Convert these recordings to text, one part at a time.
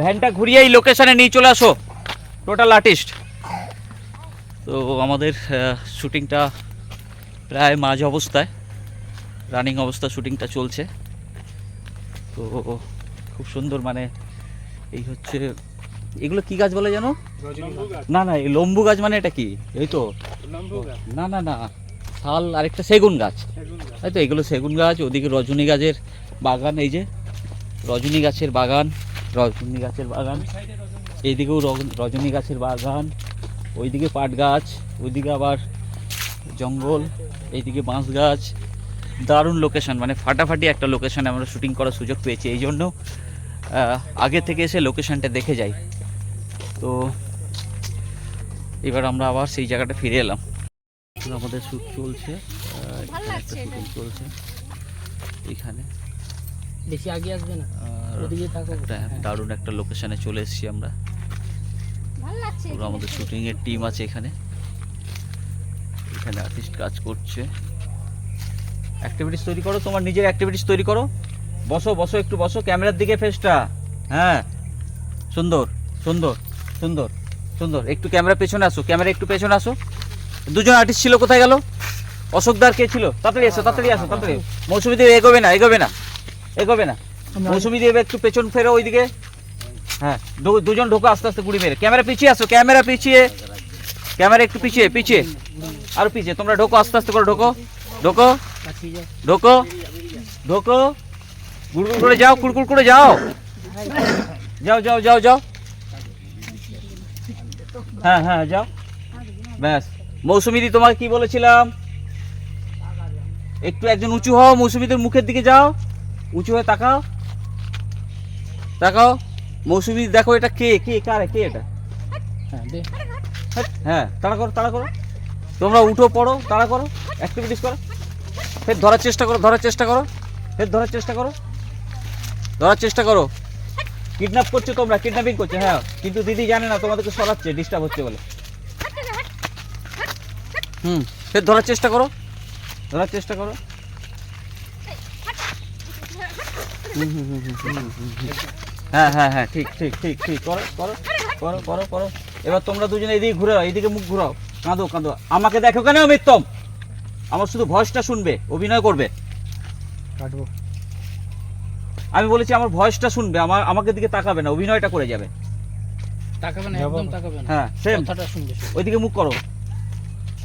ভ্যানটা ঘুরিয়ে এই লোকেশনে নিয়ে চলে আসো। টোটাল আর্টিস্ট তো আমাদের শুটিংটা প্রায় মাঝ অবস্থায়। রানিং অবস্থা শুটিংটা চলছে। তো খুব সুন্দর মানে এই হচ্ছে এগুলো কি গাছ বলে জানো? না না এই লম্বু গাছ মানে এটা কি? এই তো। না না না শাল আরেকটা সেগুন গাছ। তাই তো এগুলো সেগুন গাছ ওদিকে রজনী গাছের বাগান এই যে রজনী গাছের বাগান। রজনী গাছের বাগান। এইদিকেও রজনী গাছের বাগান ওইদিকে পাট গাছ ওইদিকে আবার জঙ্গল এইদিকে বাঁশ গাছ। দারুণ লোকেশন মানে ফাটাফাটি একটা লোকেশনে আমরা শুটিং করার সুযোগ পেয়েছি। এই জন্য আগে থেকে এসে লোকেশনটা দেখে যাই। তো এবার আমরা আবার সেই জায়গাটা ফিরে এলাম। আমাদের শ্যুট চলছে চলছে। এখানে। বেশি আগে আসবে না। ওদিকে থাকো। দারুণ একটা লোকেশনে চলে এসেছি আমরা। ভালো পুরো আমাদের শুটিং এর টিম আছে এখানে। এখানে আর্টিস্ট কাজ করছে। অ্যাক্টিভিটিস তৈরি করো তোমার নিজের অ্যাক্টিভিটিস তৈরি করো। বসো বসো একটু বসো। ক্যামেরার দিকে ফেসটা হ্যাঁ। সুন্দর সুন্দর সুন্দর সুন্দর। একটু ক্যামেরা পেছনে আসো ক্যামেরা একটু পেছনে আসো। দুজন আর্টিস্ট ছিল কোথায় গেল? অশোকদার কে ছিল? তাড়াতাড়ি আসো তাড়াতাড়ি আসো তাড়াতাড়ি। মৌসুমি দেব এগোবে না এগোবে না। এগোবে না? মৌসুমি দেব একটু পেছন ফেরো ওইদিকে। হ্যাঁ দুজন ঢোকো আস্তে আস্তে গুড়ি মেরে। ক্যামেরা পিছিয়ে আসো ক্যামেরা পিছিয়ে। ক্যামেরা একটু পিছিয়ে পিছিয়ে। আরও পিছিয়ে তোমরা ঢোকো আস্তে আস্তে করে ঢোকো। ঢোকো ঢোকো ঢোকো। গুড়গুড় করে যাও কুড়কুড় করে যাও। যাও যাও যাও যাও। হ্যাঁ হ্যাঁ যাও। ব্যাস। মৌসুমিদি তোমাকে কি বলেছিলাম? একটু একজন উঁচু হও মৌসুমিদের মুখের দিকে যাও। উঁচু হয়ে তাকাও। তাকাও। মৌসুমি দেখো এটা কে? কে? কারে? কে এটা? হ্যাঁ দে। হ্যাঁ তাড়া করো তাড়া করো। তোমরা উঠো পড়ো তাড়া করো। অ্যাক্টিভিটিস করো। ফের ধরার চেষ্টা করো ধরার চেষ্টা করো। ফের ধরার চেষ্টা করো। ধরার চেষ্টা করো। কিডন্যাপ করছ তোমরা কিডন্যাপিং করছ হ্যাঁ। কিন্তু দিদি জানে না তোমাদেরকে সরাচ্ছে ডিস্টার্ব হচ্ছে বলে। হুম ফের ধরার চেষ্টা করো। ধরার চেষ্টা করো হুম, হুম, হুম, হুম, হুম, হুম, হুম। হ্যাঁ হ্যাঁ হ্যাঁ ঠিক ঠিক ঠিক ঠিক। করো করো করো করো করো। এবার তোমরা দুজনে এদিকে ঘুরে এইদিকে মুখ ঘুরাও। কাঁদো কাঁদো। আমাকে দেখো কেন মিত্তম? আমার শুধু ভয়েসটা শুনবে অভিনয় করবে। কাটবো। আমি বলেছি আমার ভয়েসটা শুনবে আমার আমাকে দিকে তাকাবে না অভিনয়টা করে যাবে। তাকাবে না। একদম তাকাবে না। হ্যাঁ সেম কথাটা শুনবে ওইদিকে মুখ করো।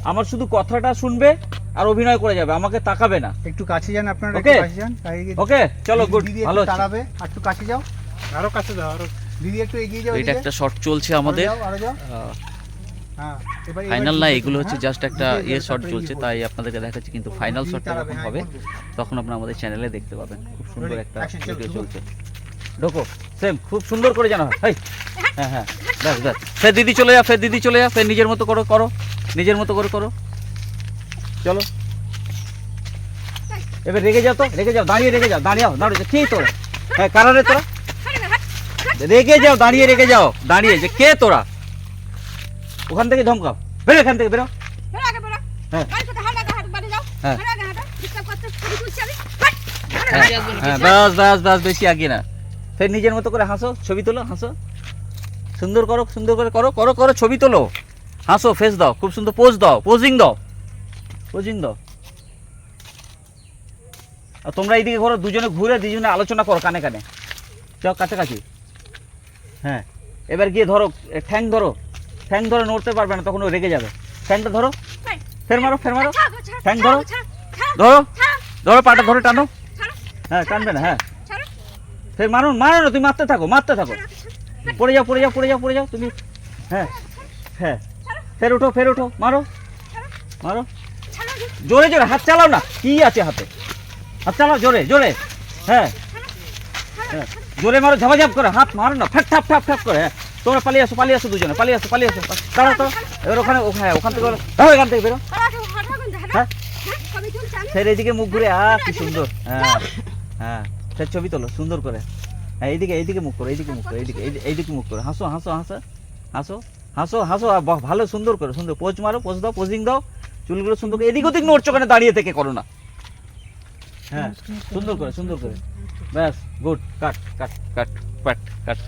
আমার শুধু কথাটা শুনবে আর অভিনয় করে যাবে আমাকে তাকাবে না। একটু কাছে যান আপনারা যান ওকে চলো গুড দিদি ভালো একটু তাড়াবে আর একটু কাছে যাও। আরও কাছে যাও আরও। দিদি একটু এগিয়ে যাও এটা একটা শর্ট চলছে আমাদের। আরও যাও। হ্যাঁ ফাইনাল না এগুলো হচ্ছে হ্যাঁ? জাস্ট একটা ইয়ে শর্ট চলছে তাই আপনাদেরকে দেখাচ্ছি কিন্তু ফাইনাল শটটা যখন হ্যাঁ, হবে তখন আপনারা আমাদের চ্যানেলে দেখতে পাবেন। খুব সুন্দর একটা ভিডিও চলছে। ঢোকো সেম খুব সুন্দর করে জানা হয় হ্যাঁ হ্যাঁ ব্যাস ব্যাস। ফের দিদি চলে যা ফের দিদি চলে যা ফের নিজের মতো করো করো নিজের মতো করে করো। চলো। এবার রেগে যাও তো রেগে যাও দাঁড়িয়ে রেগে যাও দাঁড়িয়ে দাঁড়িয়ে কে তোরা? হ্যাঁ কারারে তোরা? রেগে যাও দাঁড়িয়ে রেগে যাও দাঁড়িয়ে যে কে তোরা? ওখান থেকে ধমকাও। বেরো এখান থেকে বেরো। হ্যাঁ। হ্যাঁ। হ্যাঁ হ্যাঁ বাস বাস বেশি আগে না। ফের নিজের মতো করে হাসো ছবি তোলো হাসো। সুন্দর করো সুন্দর করে করো করো করো ছবি তোলো। হাসো ফেস দাও খুব সুন্দর পোজ দাও পোজিং দাও। পোজিং দাও আর তোমরা এইদিকে ঘোরো দুজনে ঘুরে দুজনে আলোচনা করো কানে কানে। যাও কাছাকাছি। হ্যাঁ এবার গিয়ে ধরো ঠ্যাং ধরো। ঠ্যাং ধরে নড়তে পারবে না তখন ও রেগে যাবে। ঠ্যাংটা ধরো। ফের মারো ফের মারো। ঠ্যাং ধরো। ধরো। ধরো পাটা ধরে টানো। হ্যাঁ টানবে না হ্যাঁ। ফের মারো মারো না তুমি মারতে থাকো মারতে থাকো। পড়ে যাও পড়ে যাও পড়ে যাও পড়ে যাও তুমি। হ্যাঁ হ্যাঁ। ফের ওঠো ফের ওঠো মারো। মারো। জোরে জোরে, হাত চালাও না। কি আছে হাতে? হাত চালাও, জোরে জোরে। হ্যাঁ। হ্যাঁ। জোরে মারো ঝামাঝাপ করে, হাত মারো না ফ্যাট ঠাপ ঠাপ ঠাপ করে হ্যাঁ। তোমরা পালিয়ে আসো পালিয়ে আসো দুজনে, পালিয়ে আসো পালিয়ে আসো। তাড়া তো। এবার ওখানে, ও- হ্যাঁ ওখান থেকে। হ্যাঁ এখান থেকে বেরো। হ্যাঁ। ফের এইদিকে মুখ ঘুরে আ কি সুন্দর। হ্যাঁ। হ্যাঁ। ছবি তোলো, সুন্দর করে। হ্যাঁ এইদিকে এইদিকে মুখ করো, এইদিকে মুখ করো, এইদিকে, এই- এইদিকে মুখ করো। হাসো হাসো হাসো। হাসো হাসো হাসো ভালো সুন্দর করে, সুন্দর। পোজ মারো, পোজ দাও, পোজিং দাও। চুলগুলো সুন্দর করে এদিক ওদিক নড়ছো কেন? দাঁড়িয়ে থেকে করো না। হ্যাঁ সুন্দর করে সুন্দর করে। ব্যাস, গুড, কাট কাট কাট কাট কাট।